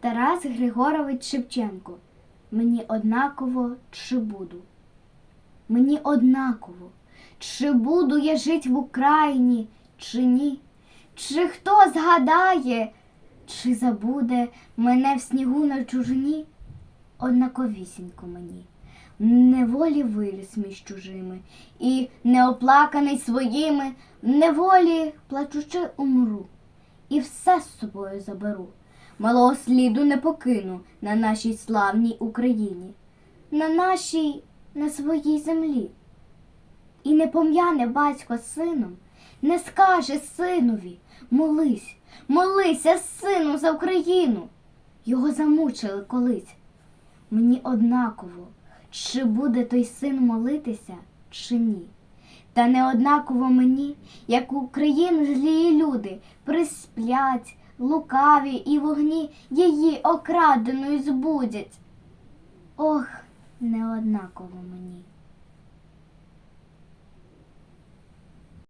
Тарас Григорович Шевченко. Мені однаково, чи буду. Мені однаково, чи буду я жить в Україні, чи ні. Чи хто згадає, чи забуде мене в снігу на чужині? Однаковісінько мені. Неволі виріс між чужими, і неоплаканий своїми, неволі плачучи умру, і все з собою заберу. Малого сліду не покину на нашій славній Україні, на нашій, на своїй землі. І не пом'яне батько сином, не скаже синові, молись, молися, сину, за Україну. Його замучили колись. Мені однаково, чи буде той син молитися, чи ні. Та не однаково мені, як Україну злії люди присплять, лукаві і вогні її окраденою збудять. Ох, не однаково мені.